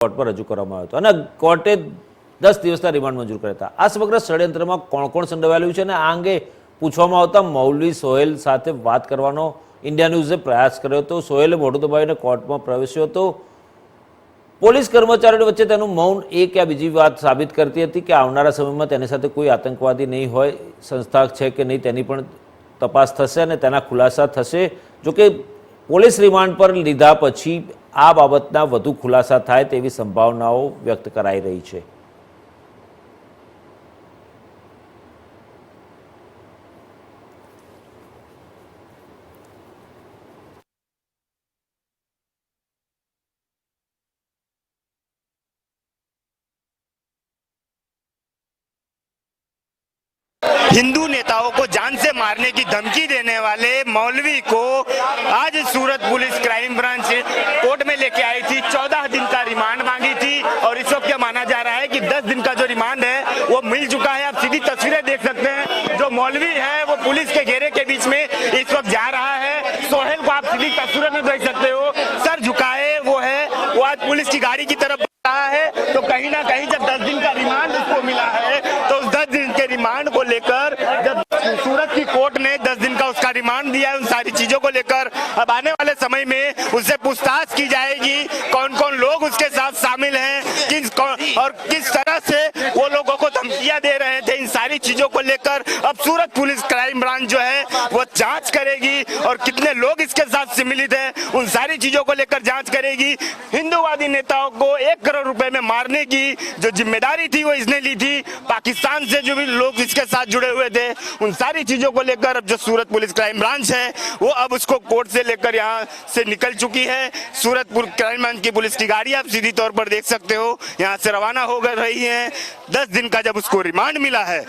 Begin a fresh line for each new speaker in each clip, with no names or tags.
Court પર રજૂ કરવામાં આવ્યો હતો. અને કોર્ટે દસ દિવસના રિમાન્ડ મંજૂર કર્યા હતા. આ સમગ્ર ષડયંત્રમાં કોણ કોણ સંડોવાયેલું છે અને આ અંગે પૂછવામાં આવતા મૌલવી સોહેલ સાથે વાત કરવાનો ઇન્ડિયા ન્યૂઝે પ્રયાસ કર્યો હતો. સોહેલે મોઢું દબાવીને કોર્ટમાં પ્રવેશ્યો હતો. પોલીસ કર્મચારીઓ વચ્ચે તેનું મૌન એક યા બીજી વાત સાબિત કરતી હતી કે આવનારા સમયમાં તેની સાથે કોઈ આતંકવાદી નહીં હોય, સંસ્થા છે કે નહીં તેની પણ તપાસ થશે અને તેના ખુલાસા થશે. જોકે પોલીસ રિમાન્ડ પર લીધા પછી આ બાબતના વધુ ખુલાસા થાય તેવી સંભાવનાઓ વ્યક્ત કરાઈ રહી છે
हिंदू नेताओं को जान से मारने की धमकी देने वाले मौलवी को आज Surat police crime branch court में लेके आई थी। चौदह दिन का रिमांड मांगी थी और इस वक्त माना जा रहा है कि दस दिन का जो रिमांड है, वो मिल चुका है। आप सीधी तस्वीरें देख सकते हैं। जो मौलवी है, वो पुलिस के घेरे के बीच में इस वक्त जा रहा है। सोहेल को आप सीधी तस्वीरें में देख सकते हो। सर झुकाए, वो है। वो आज पुलिस की गाड़ी की तरफ़ रहा है। तो कहीं ना कहीं जब दस दिन का रिमांड उसको मिला है तो उस दस दिन के रिमांड को लेकर जब सूरत की कोर्ट ने दस दिन का उसका रिमांड दिया है उन सारी चीज़ों को लेकर। अब आने वाले समय में उससे पूछताछ की जाएगी कौन कौन लोग उसके साथ शामिल हैं, किस और किस तरह से वो लोगों धमकियाँ दे रहे थे इन सारी चीज़ों को लेकर। अब सूरत पुलिस क्राइम ब्रांच जो है, वो जाँच करेगी और कितने लोग इसके साथ सम्मिलित हैं, उन सारी चीज़ों को लेकर जाँच करेगी। हिंदूवादी नेताओं को एक करोड़ रुपए में मारने की जो ज़िम्मेदारी थी, वो इसने ली थी। पाकिस्तान से जो भी लोग इसके साथ जुड़े हुए थे, उन सारी चीज़ों को लेकर अब जो सूरत पुलिस क्राइम ब्रांच है, वो अब उसको कोर्ट से लेकर यहाँ से निकल चुकी है। सूरत क्राइम ब्रांच की पुलिस की गाड़ी आप सीधी तौर पर देख सकते हो, यहाँ से रवाना हो रही है। दस दिन का जब उसको रिमांड मिला है।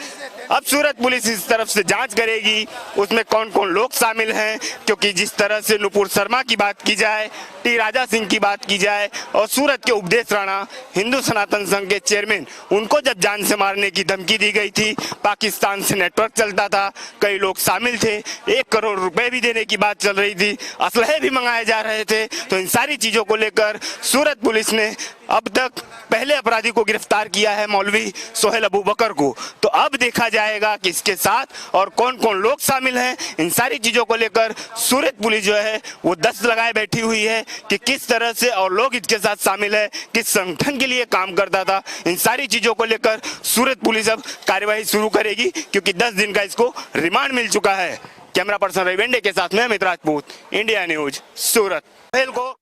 अब सूरत पुलिस इस तरफ़ से जाँच करेगी, उसमें कौन कौन लोग शामिल हैं, क्योंकि जिस तरह से नुपुर शर्मा की बात की जाए, टी राजा सिंह की बात की जाए, और सूरत के उपदेश राणा, हिंदू सनातन संघ के चेयरमैन उनको जब जान से मारने की धमकी दी गई थी, पाकिस्तान से नेटवर्क चलता था, कई लोग शामिल थे, एक करोड़ रुपए भी देने की बात चल रही थी, असलहे भी मंगाए जा रहे थे तो इन सारी चीज़ों को लेकर सूरत पुलिस ने अब तक पहले अपराधी को गिरफ़्तार किया है, मौलवी सोहेल अबू बकर को। तो अब देखा जाएगा कि इसके साथ और कौन कौन लोग शामिल हैं। इन सारी चीज़ों को लेकर सूरत पुलिस जो है, वो दस लगाए बैठी हुई है कि किस तरह से और लोग इसके साथ शामिल है, किस संगठन के लिए काम करता था। इन सारी चीज़ों को लेकर सूरत पुलिस अब कार्यवाही शुरू करेगी, क्योंकि दस दिन का इसको रिमांड मिल चुका है। कैमरा पर्सन रविंडे के साथ में अमित राजपूत, इंडिया न्यूज़, सूरत। को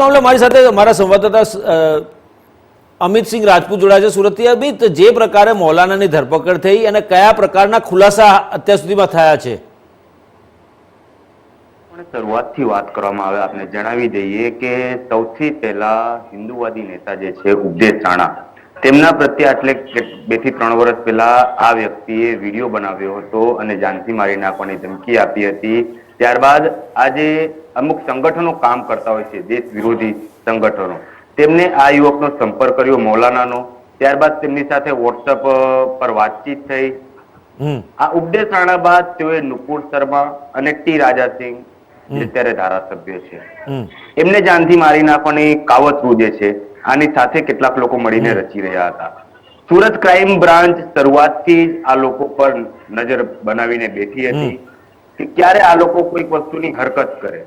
મામલે મારી સાથે મારા સંવાદદાતા અમિતસિંહ રાજપૂત જોડાયા છે સુરતથી. અમિત, જે પ્રકારે મૌલાનાની ધરપકડ થઈ અને કયા પ્રકારના ખુલાસા અત્યાર સુધીમાં થયા છે?
શરૂઆતથી વાત કરવામાં આવે, આપને જણાવી દઈએ કે સૌથી પહેલા હિન્દુવાદી નેતા જે છે, ઉપદેશ રાણા, તેમના પ્રત્યે આટલે બેથી ત્રણ વર્ષ પહેલા આ વ્યક્તિએ વીડિયો બનાવ્યો હતો અને જાનથી મારી નાખવાની ધમકી આપી હતી. ત્યારબાદ આજે અમુક સંગઠનો કામ કરતા હોય છે દેશ વિરોધી સંગઠનો. તેમને આ યુવકનો સંપર્ક કર્યો મૌલાનાનો. ત્યારબાદ તેમની સાથે વોટ્સઅપ પર વાતચીત થઈ. આ ઉપદેશ રાણા બાદ તેઓએ નુપુર શર્મા અને ટી રાજાસિંહ અત્યારે ધારાસભ્ય છે. એમને જાનથી મારી નાખવાની કાવતરું જે છે. આની સાથે કેટલાક લોકો મળીને રચી રહ્યા હતા. સુરત ક્રાઇમ બ્રાન્ચ શરૂઆતથી જ આ લોકો પર નજર બનાવીને બેઠી હતી. કે ક્યારે આ લોકો કોઈક વસ્તુની હરકત કરે.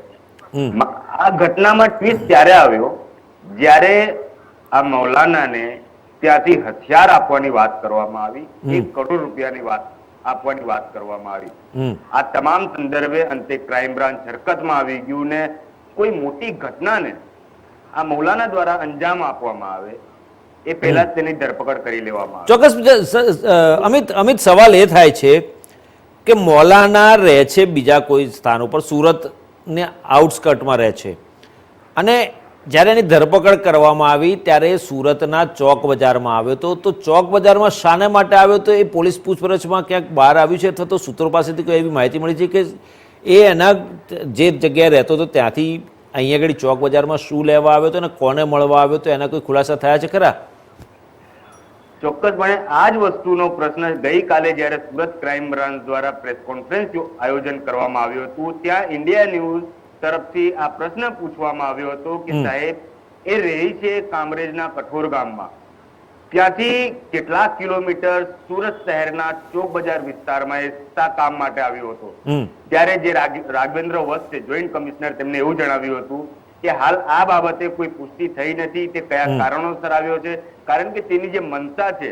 આ ઘટનામાં ટ્વિસ્ટ ત્યારે આવ્યો જ્યારે આ મૌલાનાને ત્યાંથી હથિયાર આપવાની વાત કરવામાં આવી એક કરોડ રૂપિયાની વાત આપવાની વાત કરવામાં આવી. આ તમામ સંદર્ભે અંતે ક્રાઇમ બ્રાન્ચ હરકતમાં આવી ગયું ને કોઈ મોટી ઘટનાને આ મૌલાના દ્વારા અંજામ આપવામાં આવે એ પહેલા જ તેની ધરપકડ કરી લેવામાં
ચોક્કસ અમિત અમિત સવાલ એ થાય છે કે મૌલાના રહે છે બીજા કોઈ સ્થાન ઉપર, સુરતને આઉટસ્કર્ટમાં રહે છે. અને જ્યારે એની ધરપકડ કરવામાં આવી, ત્યારે સુરતના ચોક બજારમાં આવ્યો હતો. તો ચોક બજારમાં શાને માટે આવ્યો તો એ પોલીસ પૂછપરછમાં ક્યાંક બહાર આવ્યું છે? અથવા તો સૂત્રો પાસેથી કોઈ એવી માહિતી મળી છે કે એ એના જે જગ્યાએ રહેતો હતો, ત્યાંથી અહીંયા આગળ ચોક બજારમાં શું લેવા આવ્યો હતો અને કોને મળવા આવ્યો હતો? એના કોઈ ખુલાસા થયા છે ખરા?
ચોક્કસપણે આ જ વસ્તુનો પ્રશ્ન ગઈકાલે જ્યારે સુરત ક્રાઇમ બ્રાન્ચ દ્વારા પ્રેસ કોન્ફરન્સ આયોજન કરવામાં આવ્યું હતું ત્યાં ઇન્ડિયા ન્યૂઝ તરફથી આ પ્રશ્ન પૂછવામાં આવ્યો હતો કે સાહેબ એ રહી છે કામરેજના કઠોર ગામમાં. ત્યાંથી કેટલાક કિલોમીટર સુરત શહેરના ચોક બજાર વિસ્તારમાં એ કામ માટે આવ્યો હતો. ત્યારે જે રાઘવેન્દ્ર વસ્ત છે જોઈન્ટ કમિશનર તેમને એવું જણાવ્યું હતું કે હાલ આ બાબતે કોઈ પુષ્ટિ થઈ નથી તે કયા કારણોસર આવ્યો છે? કારણ કે તેની જે મનસા છે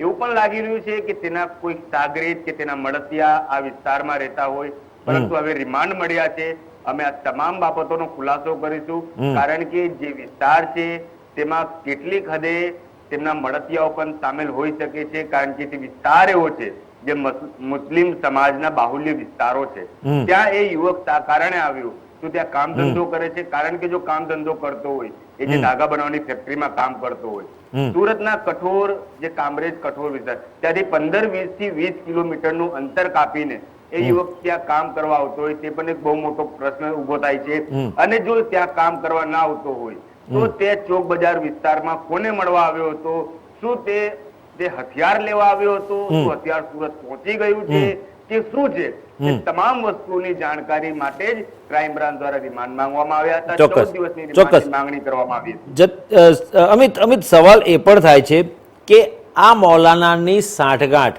એવું પણ લાગી રહ્યું છે કે તેના કોઈ સાગરીત કે તેના મળતિયા આ વિસ્તારમાં રહેતા હોય. પરંતુ હવે રિમાન્ડ મળ્યા છે. અમે આ તમામ બાબતોનો ખુલાસો કરીશું. કારણ કે જે વિસ્તાર છે તેમાં કેટલીક હદે તેમના મળતિયાઓ પણ સામેલ હોઈ શકે છે. કારણ કે તે વિસ્તાર એવો છે જે મસ- મુસ્લિમ સમાજના બાહુલ્ય વિસ્તારો છે. ત્યાં એ યુવક કારણે આવ્યો? તો ત્યાં કામ ધંધો કરે છે? કારણ કે જો કામ ધંધો કરતો હોય એ જે ધાગા બનાવવાની ફેક્ટરીમાં કામ કરતો હોય. સુરતના કઠોર જે કામરેજ કઠોર વિસ્તાર ત્યાંથી પંદર વીસથી વીસ કિલોમીટરનું અંતર કાપીને એ યુવક ત્યાં કામ કરવા આવતો હોય તે પણ એક બહુ મોટો પ્રશ્ન ઊભો થાય છે. અને જો ત્યાં કામ કરવા ના આવતો હોય તો તે ચોક બજાર વિસ્તારમાં કોને મળવા આવ્યો હતો? શું તે તે હથિયાર લેવા આવ્યો હતો? શું હથિયાર સુરત પહોંચી ગયું છે? કે શું છે? તમામ વસ્તુની જાણકારી માટે જ ક્રાઇમ બ્રાન્ચ દ્વારા રિમાન્ડ માંગવામાં આવ્યા હતા.
ચોક્કસ.
દિવસની
ચોક્કસ.
માંગણી કરવામાં આવી
અમિત અમિત સવાલ એ પણ થાય છે કે આ મૌલાનાની સાંઠગાંઠ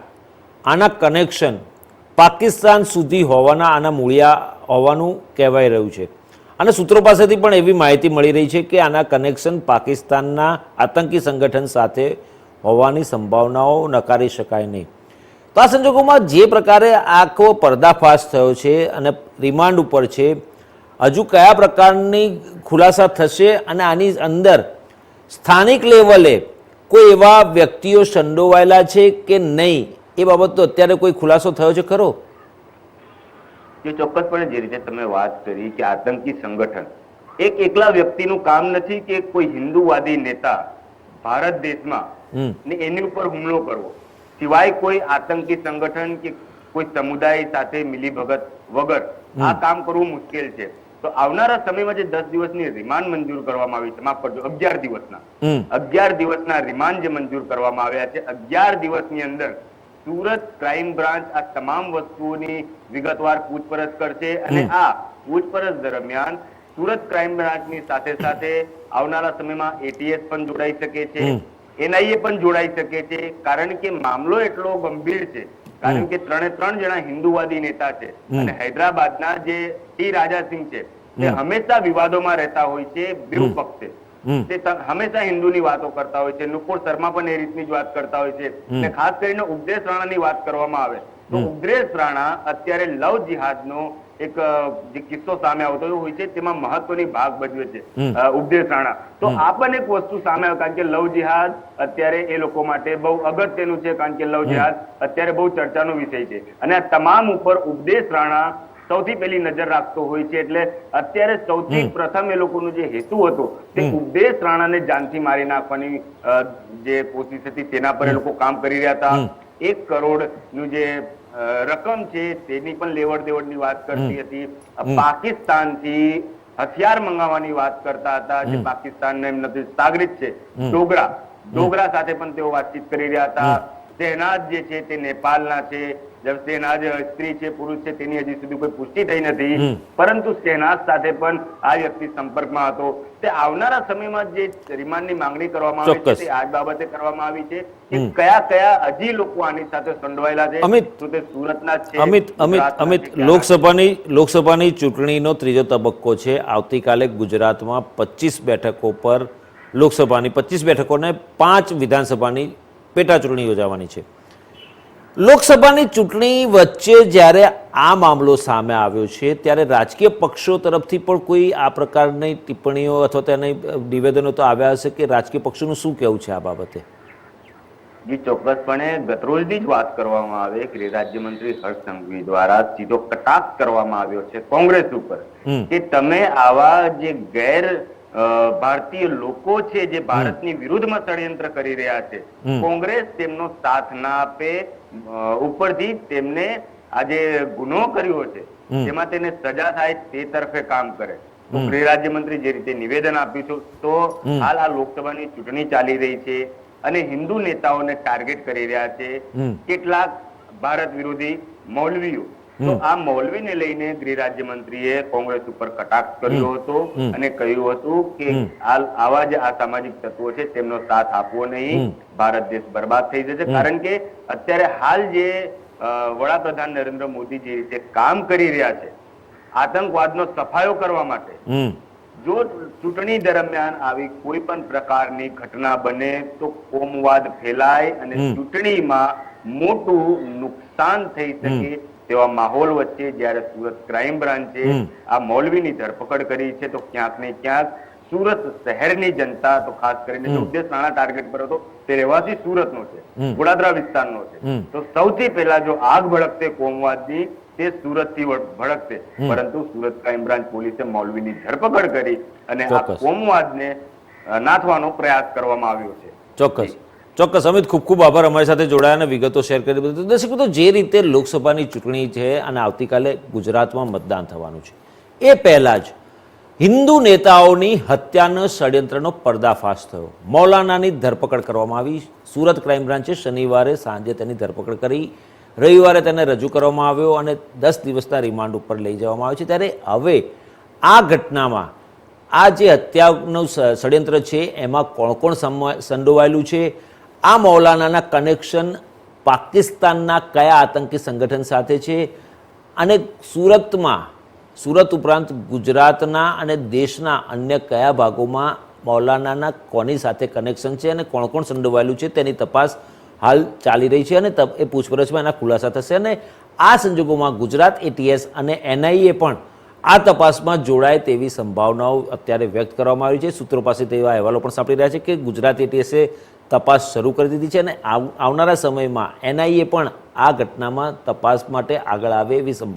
આના કનેક્શન પાકિસ્તાન સુધી હોવાના આના મૂળિયા હોવાનું કહેવાય રહ્યું છે. અને સૂત્રો પાસેથી પણ એવી માહિતી મળી રહી છે કે આના કનેક્શન પાકિસ્તાનના આતંકી સંગઠન સાથે હોવાની સંભાવનાઓ નકારી શકાય નહીં. તો આ સંજોગોમાં જે પ્રકારે આખો પર્દાફાશ થયો છે અને રિમાન્ડ ઉપર છે હજુ કયા પ્રકારની ખુલાસા થશે અને આની અંદર સ્થાનિક લેવલે કોઈ એવા વ્યક્તિઓ સંડોવાયેલા છે કે નહીં એ બાબત તો અત્યારે કોઈ ખુલાસો થયો છે ખરો?
જે ચોક્કસપણે જે રીતે તમે વાત કરી કે આતંકી સંગઠન એક એકલા વ્યક્તિનું કામ નથી કે કોઈ હિન્દુવાદી નેતા ભારત દેશમાં ને એની ઉપર હુમલો કરવો. સિવાય કોઈ આતંકી સંગઠન કે કોઈ સમુદાય સાથે મિલીભગત વગર આ કામ કરવું મુશ્કેલ છે. તો આવનારા સમયમાં જે દસ દિવસની રિમાન્ડ મંજૂર કરવામાં આવી છે માફ કરજો અગિયાર દિવસના. અગિયાર દિવસના રિમાન્ડ જે મંજૂર કરવામાં આવ્યા છે અગિયાર દિવસની અંદર સુરત ક્રાઇમ બ્રાન્ચ આ તમામ વસ્તુઓની વિગતવાર પૂછપરછ કરશે અને આ પૂછપરછ દરમિયાન સુરત ક્રાઇમ બ્રાન્ચની સાથે સાથે આવનારા સમયમાં એટીએસ પણ જોડાઈ શકે છે. એનઆઈએ પણ જોડાઈ શકે છે. કારણ કે મામલો એટલો ગંભીર છે. કારણ કે ત્રણે ત્રણ જણા હિન્દુવાદી નેતા છે. અને હૈદરાબાદના જે ટી રાજાસિંહ છે તે હંમેશા વિવાદોમાં રહેતા હોય છે બેઉ પક્ષે. તે હંમેશા હિન્દુની વાતો કરતા હોય છે. નુપુર શર્મા પણ એ રીતની જ વાત કરતા હોય છે. અને ખાસ કરીને ઉપદેશ રાણાની વાત કરવામાં આવે તો ઉપદેશ રાણા અત્યારે લવ જિહાદનો એક જે કિસ્સો સામે આવતો હોય છે તેમાં મહત્વની ભાગ ભજવે છે. ઉપદેશ રાણા તો આ પણ એક વસ્તુ સામે આવે કારણ કે લવ જિહાદ અત્યારે એ લોકો માટે બહુ અગત્યનું છે કારણ કે લવ જિહાદ અત્યારે બહુ ચર્ચાનો વિષય છે. અને આ તમામ ઉપર ઉપદેશ રાણા સૌથી પહેલી નજર રાખતો હોય છે એટલે અત્યારે સૌથી પ્રથમ એ લોકોનો જે હેતુ હતો તે ઉપદેશ રાણાને જાનથી મારી નાખવાની જે કોશિશ હતી તેના પર એ લોકો કામ કરી રહ્યા હતા. એક કરોડનું જે રકમ છે તેની પણ લેવડ દેવડની વાત કરતી હતી. પાકિસ્તાનથી હથિયાર મંગાવવાની વાત કરતા હતા જે પાકિસ્તાનને એમ નથી સાગરિત છે ડોગરા. ડોગરા સાથે પણ તેઓ વાતચીત કરી રહ્યા હતા. શહેનાજ જે છે તે નેપાળના છે જેમ શહેનાજ સ્ત્રી છે પુરુષ છે તેની હજી સુધી કોઈ પુષ્ટિ થઈ નથી. પરંતુ શહેનાજ સાથે પણ આ વ્યક્તિ સંપર્કમાં હતો. તે આવનારા સમયમાં જે રિમાન્ડની માંગણી કરવામાં આવી છે. તે આ બાબતે કરવામાં આવી છે કે કયા કયા હજી લોકો આની સાથે સંડવાયેલા છે
અમિત,
તો તે સુરતના છે
અમિત અમિત અમિત? લોકસભાની લોકસભાની ચૂંટણીનો ત્રીજો તબક્કો છે. આવતીકાલે ગુજરાતમાં પચીસ બેઠકો પર લોકસભાની પચીસ બેઠકોને પાંચ વિધાનસભાની પેટા ચૂંટણી યોજાવાની છે. લોકસભાની ચૂંટણી વચ્ચે જ્યારે આ મામલો સામે આવ્યો છે ત્યારે રાજકીય પક્ષો તરફથી પણ કોઈ આ પ્રકારની ટિપ્પણીઓ અથવા તેની નિવેદનો તો આવ્યા હશે કે રાજકીય પક્ષોનું શું કહેવું છે આ બાબતે?
જી ચોક્કસપણે ગતરોજની જ વાત કરવામાં આવે કે રાજ્યમંત્રી હર્ષ સંઘવી દ્વારા સીધો કટાક્ષ કરવામાં આવ્યો છે કોંગ્રેસ ઉપર કે તમે આવા જે ગેર ભારતીય લોકો છે જે ભારતની વિરુદ્ધમાં ષડયંત્ર કરી રહ્યા છે કોંગ્રેસ તેમનો સાથ ના આપે ઉપરથી તેમને આજે ગુનો કર્યો છે. તેમાં તેને સજા થાય તે તરફે કામ કરે. ગૃહ રાજ્યમંત્રી જે રીતે નિવેદન આપ્યું છે તો હાલ આ લોકસભાની ચૂંટણી ચાલી રહી છે અને હિન્દુ નેતાઓને ટાર્ગેટ કરી રહ્યા છે કેટલાક ભારત વિરોધી મૌલવીઓ તો આ મૌલવીને લઈને ગૃહ રાજ્યમંત્રીએ કોંગ્રેસ ઉપર કટાક્ષ કર્યો હતો અને કહ્યું હતું કે આવા જે આ સામાજિક તત્વો છે તેમનો સાથ આપવો નહીં. ભારત દેશ બરબાદ થઈ જશે. કારણ કે અત્યારે હાલ જે વડાપ્રધાન નરેન્દ્ર મોદી જે રીતે કામ કરી રહ્યા છે આતંકવાદનો સફાયો કરવા માટે જો ચૂંટણી દરમિયાન આવી કોઈ પણ પ્રકારની ઘટના બને તો કોમવાદ ફેલાય અને ચૂંટણીમાં મોટું નુકસાન થઈ શકે તેવા માહોલ વચ્ચે જ્યારે સુરત ક્રાઇમ બ્રાન્ચે આ મૌલવીની ધરપકડ કરી છે તો ક્યાંક ને ક્યાંક સુરત શહેરની જનતા તો ખાસ કરીને જે ઉદ્દેશ રાણા ટાર્ગેટ પર હતો તે રહેવાસી સુરતનો છે ગોડાદરા વિસ્તારનો છે. તો સૌથી પહેલા જો આગ ભડકતે કોમવાદની તે સુરતથી થી ભડકશે. પરંતુ સુરત ક્રાઇમ બ્રાન્ચ પોલીસે મૌલવીની ધરપકડ કરી અને આ. કોમવાદને નાથવાનો પ્રયાસ કરવામાં આવ્યો છે.
ચોક્કસ. ચોક્કસ અમિત, ખૂબ ખૂબ આભાર અમારી સાથે જોડાયા અને વિગતો શેર કરી બધી. દર્શક મિત્રો જે રીતે લોકસભાની ચૂંટણી છે અને આવતીકાલે ગુજરાતમાં મતદાન થવાનું છે, એ પહેલાં જ હિન્દુ નેતાઓની હત્યાનો ષડયંત્રનો પર્દાફાશ થયો. મૌલાનાની ધરપકડ કરવામાં આવી. સુરત ક્રાઇમ બ્રાન્ચે શનિવારે સાંજે તેની ધરપકડ કરી. રવિવારે તેને રજૂ કરવામાં આવ્યો અને દસ દિવસના રિમાન્ડ ઉપર લઈ જવામાં આવ્યો છે. ત્યારે હવે આ ઘટનામાં આ જે હત્યાનું ષડયંત્ર છે, એમાં કોણ કોણ સંડોવાયેલું છે? આ મૌલાનાના કનેક્શન પાકિસ્તાનના કયા આતંકી સંગઠન સાથે છે અને સુરતમાં, સુરત ઉપરાંત ગુજરાતના અને દેશના અન્ય કયા ભાગોમાં મૌલાનાના કોની સાથે કનેક્શન છે અને કોણ કોણ સંડોવાયેલું છે તેની તપાસ હાલ ચાલી રહી છે અને એ પૂછપરછમાં એના ખુલાસા થશે. અને આ સંજોગોમાં ગુજરાત એટીએસ અને એનઆઈએ પણ આ તપાસમાં જોડાય તેવી સંભાવનાઓ અત્યારે વ્યક્ત કરવામાં આવી છે. સૂત્રો પાસેથી એવા અહેવાલો પણ સાંપડી રહ્યા છે કે ગુજરાત એટીએસે તપાસ શરૂ કરી દીધી છે અને આવ- આવનારા સમયમાં એનઆઈએ પણ આ ઘટનામાં તપાસ માટે આગળ આવે એવી સંભાવના